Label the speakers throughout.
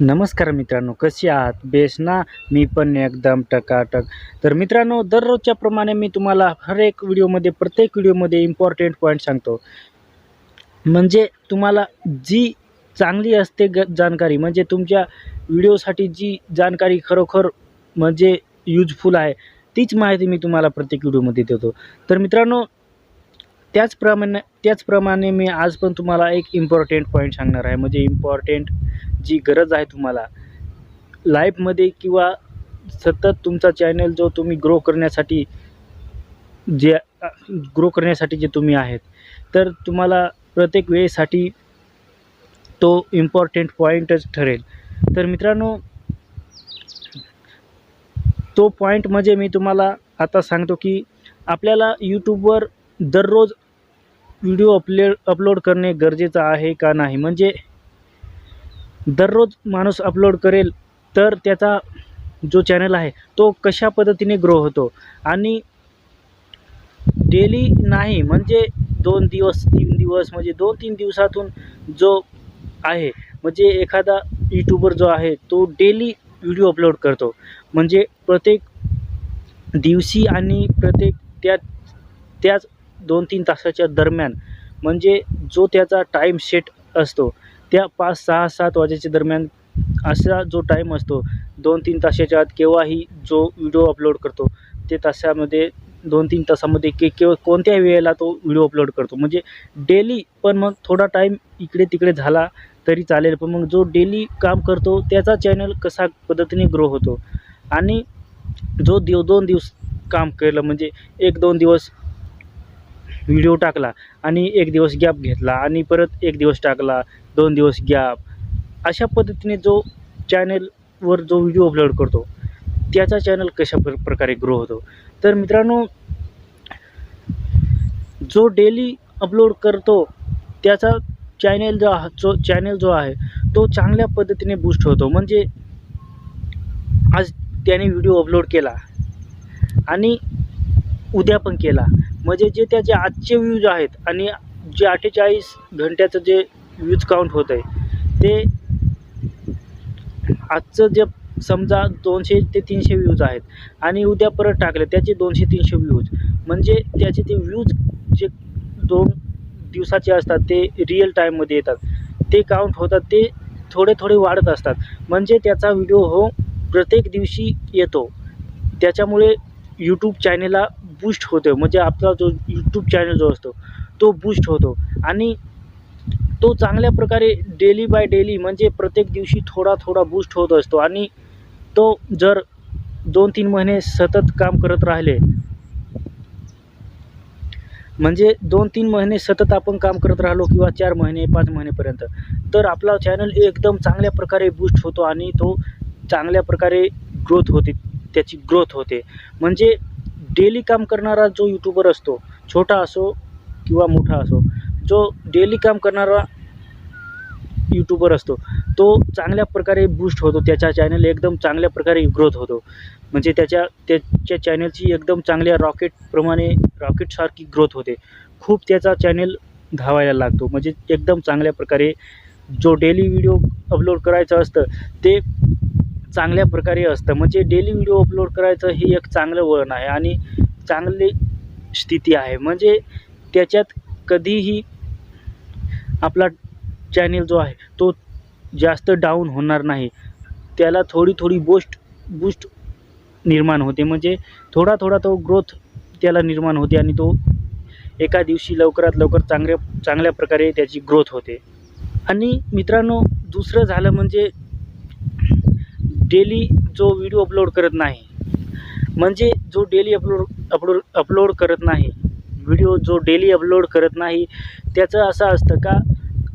Speaker 1: नमस्कार मित्रांनो कसे आहात? बेस ना? मी पण एकदम टकाटक. तर मित्रांनो दररोजच्या प्रमाणे मी तुम्हाला हर एक व्हिडिओमध्ये प्रत्येक व्हिडिओमध्ये इम्पॉर्टंट पॉईंट सांगतो. म्हणजे तुम्हाला जी चांगली असते ग जानकारी म्हणजे तुमच्या व्हिडिओसाठी जी जानकारी खरोखर म्हणजे यूजफुल आहे तीच माहिती मी तुम्हाला प्रत्येक व्हिडिओमध्ये देतो. तर मित्रांनो त्याचप्रमाणे त्याचप्रमाणे मी आज पण तुम्हाला एक इम्पॉर्टंट पॉईंट सांगणार आहे. म्हणजे इम्पॉर्टंट जी गरज आहे तुम्हाला लाईफमध्ये किंवा सतत तुमचा चॅनल जो तुम्ही ग्रो करण्यासाठी जे ग्रो करण्यासाठी जे तुम्ही आहेत तर तुम्हाला प्रत्येक वेळेसाठी तो इम्पॉर्टंट पॉईंटच ठरेल. तर मित्रांनो तो पॉईंट म्हणजे मी तुम्हाला आता सांगतो की आपल्याला यूट्यूबवर दररोज व्हिडिओ अपले अपलोड करणे गरजेचं आहे का नाही? म्हणजे दररोज माणूस अपलोड करेल तर त्याचा जो चॅनल आहे तो कशा पद्धतीने ग्रो होतो? आणि डेली नाही म्हणजे दोन दिवस तीन दिवस म्हणजे दोन तीन दिवसातून जो आहे म्हणजे एखादा यूट्यूबर जो आहे तो डेली व्हिडिओ अपलोड करतो. म्हणजे प्रत्येक दिवशी आणि प्रत्येक त्या त्याच दोन तीन तासाच्या दरम्यान म्हणजे जो त्याचा टाईम सेट असतो त्या पाच सहा सात वाजेच्या दरम्यान असा जो टाईम असतो दोन तीन तासाच्या आत केव्हाही जो व्हिडिओ अपलोड करतो ते तासामध्ये दोन तीन तासामध्ये के केव्हा कोणत्याही वेळेला तो व्हिडिओ अपलोड करतो. म्हणजे डेली पण मग थोडा टाईम इकडे तिकडे झाला तरी चालेल पण मग जो डेली काम करतो त्याचा चॅनल कसा पद्धतीने ग्रो होतो? आणि जो दिव दोन दिवस काम केलं म्हणजे एक दोन दिवस व्हिडिओ टाकला आणि एक दिवस गॅप घेतला आणि परत एक दिवस टाकला दोन दिवस गॅप अशा पद्धतीने जो चॅनलवर जो व्हिडिओ अपलोड करतो त्याचा चॅनल कशा प्र प्रकारे ग्रो होतो? तर मित्रांनो जो डेली अपलोड करतो त्याचा चॅनेल जो हा जो चॅनेल जो आहे तो चांगल्या पद्धतीने बूस्ट होतो. म्हणजे आज त्याने व्हिडिओ अपलोड केला आणि उद्या पण केला. म्हणजे जे त्याचे आजचे व्यूज आहेत आणि जे अठ्ठेचाळीस घंट्याचं जे व्यूज काउंट होत आहे ते आजचं जे समजा दोनशे ते तीनशे व्ह्यूज आहेत आणि उद्या परत टाकले त्याचे दोनशे तीनशे व्ह्यूज म्हणजे त्याचे ते व्ह्यूज जे दोन दिवसाचे असतात ते रिअल टाईममध्ये येतात. ते काउंट होतात ते थोडे थोडे वाढत असतात. म्हणजे त्याचा व्हिडिओ हो प्रत्येक दिवशी येतो. त्याच्यामुळे यूट्यूब चॅनेलला बूस्ट होतो म्हणजे आपला जो यूट्यूब चॅनल जो असतो तो बूस्ट होतो. आणि तो चांगल्या प्रकारे डेली बाय डेली म्हणजे प्रत्येक दिवशी थोडा थोडा बूस्ट होत असतो. आणि तो जर दोन तीन महिने सतत काम करत राहिले म्हणजे दोन तीन महिने सतत आपण काम करत राहिलो किंवा चार महिने पाच महिनेपर्यंत तर आपला चॅनल एकदम चांगल्या प्रकारे बूस्ट होतो आणि तो चांगल्या प्रकारे ग्रोथ होते त्याची ग्रोथ होते. म्हणजे डेली काम करणारा जो यूट्यूबर असतो छोटा असो किंवा मोठा असो जो डेली काम करणारा यूट्यूबर असतो तो चांगल्या प्रकारे बूस्ट होतो त्याचा चॅनल एकदम चांगल्या प्रकारे ग्रोथ होतो. म्हणजे त्याच्या त्याच्या चॅनलची एकदम चांगल्या रॉकेटप्रमाणे रॉकेटसारखी ग्रोथ होते. खूप त्याचा चॅनल धावायला लागतो. म्हणजे एकदम चांगल्या प्रकारे जो डेली व्हिडिओ अपलोड करायचं असतं ते चांगल्या प्रकारे असतं. म्हणजे डेली व्हिडिओ अपलोड करायचं हे एक चांगलं वळण आहे आणि चांगली स्थिती आहे. म्हणजे त्याच्यात कधीही आपला चॅनेल जो आहे तो जास्त डाऊन होणार नाही. त्याला थोडी थोडी बोस्ट बूस्ट निर्माण होते. म्हणजे थोडा थोडा तो ग्रोथ त्याला निर्माण होते आणि तो एका दिवशी लवकरात लवकर चांगल्या चांगल्या प्रकारे त्याची ग्रोथ होते. आणि मित्रांनो दुसरं झालं म्हणजे डेली जो व्हिडिओ अपलोड करत नाही म्हणजे जो डेली अपलोड अपलोड अपलोड करत नाही व्हिडिओ जो डेली अपलोड करत नाही त्याचं असं असतं का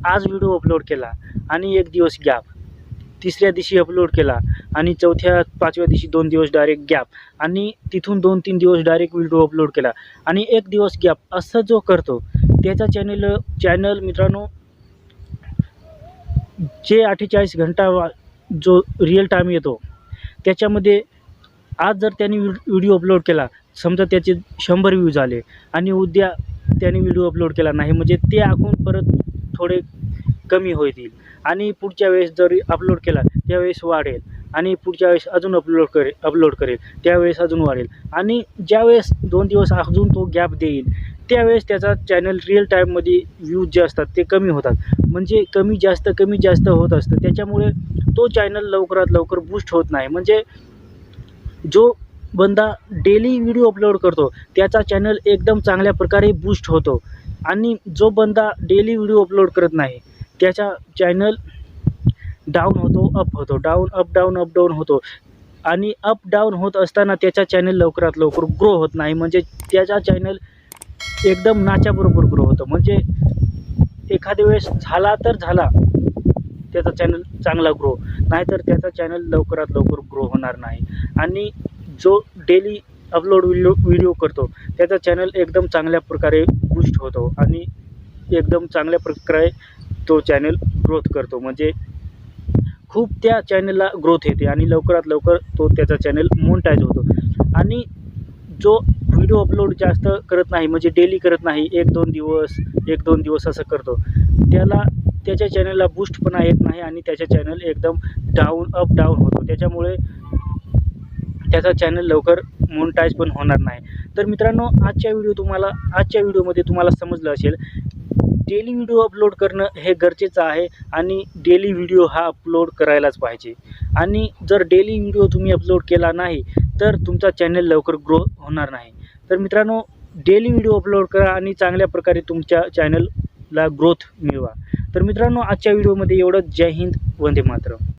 Speaker 1: आज व्हिडिओ अपलोड केला आणि एक दिवस गॅप तिसऱ्या दिवशी अपलोड केला आणि चौथ्या पाचव्या दिवशी दोन दिवस डायरेक्ट गॅप आणि तिथून दोन तीन दिवस डायरेक्ट व्हिडिओ अपलोड केला आणि एक दिवस गॅप असं जो करतो त्याचा चॅनल चॅनल मित्रांनो जे अठ्ठेचाळीस घंटा वा जो रिअल टाईम येतो त्याच्यामध्ये आज जर त्यांनी व्हिडिओ अपलोड केला समजा त्याचे शंभर व्ह्यूज आले आणि उद्या त्याने व्हिडिओ अपलोड केला नाही म्हणजे ते आखून परत थोडे कमी होतील. आणि पुढच्या वेळेस जर अपलोड केला त्यावेळेस वाढेल. आणि पुढच्या वेळेस अजून अपलोड करेल अपलोड करेल. त्यावेळेस अजून वाढेल. आणि ज्यावेळेस दोन दिवस अजून तो गॅप देईल त्यावेळेस त्याचा चॅनल रिअल टाईममध्ये व्ह्यूज जे असतात ते कमी होतात. म्हणजे कमी जास्त कमी जास्त होत असतं. त्याच्यामुळे तो चॅनल लवकरात लवकर बूस्ट होत नाही. म्हणजे जो बंदा डेली व्हिडिओ अपलोड करतो त्याचा चॅनल एकदम चांगल्या प्रकारे बूस्ट होतो. आणि जो बंदा डेली व्हिडिओ अपलोड करत नाही त्याचा चॅनल डाऊन होतो अप होतो. Down up down up down होतो. आणि अप डाऊन होत असताना त्याचा चॅनल लवकरात लवकर ग्रो होत नाही. म्हणजे त्याचा चॅनल एकदम नाच्याबरोबर ग्रो होतं. म्हणजे एखाद्या वेळेस झाला तर झाला. त्याचा चॅनल चांगला ग्रो नाहीतर त्याचा चॅनल लवकरात लवकर ग्रो होणार नाही. आणि जो डेली अपलोड व्हिडिओ व्हिडिओ करतो त्याचा चॅनल एकदम चांगल्या प्रकारे बूस्ट होतो. आणि एकदम चांगल्या प्रकारे तो चॅनल ग्रोथ करतो. म्हणजे खूप त्या चॅनलला ग्रोथ येते आणि लवकरात लवकर तो त्याचा चॅनल मोनटाईज होतो. आणि जो व्हिडिओ अपलोड जास्त करत नाही म्हणजे डेली करत नाही एक दोन दिवस एक दोन दिवस असं करतो. त्याला त्याच्या चॅनलला बूस्टपणा येत नाही आणि त्याच्या चॅनल एकदम डाऊन अप डाऊन होतो. त्याच्यामुळे त्याचा चॅनल लवकर मोनटाईज पण होणार नाही. तर मित्रांनो आजच्या व्हिडिओ तुम्हाला आजच्या व्हिडिओमध्ये तुम्हाला समजलं असेल डेली व्हिडिओ अपलोड करणं हे गरजेचं आहे आणि डेली व्हिडिओ हा अपलोड करायलाच पाहिजे. आणि जर डेली व्हिडिओ तुम्ही अपलोड केला नाही तर तुमचा चॅनल लवकर ग्रो होणार नाही. तर मित्रांनो डेली व्हिडिओ अपलोड करा आणि चांगल्या प्रकारे तुमच्या चॅनलला ग्रोथ मिळवा. तर मित्रांनो आजच्या व्हिडिओमध्ये एवढंच. जय हिंद वंदे मातरम.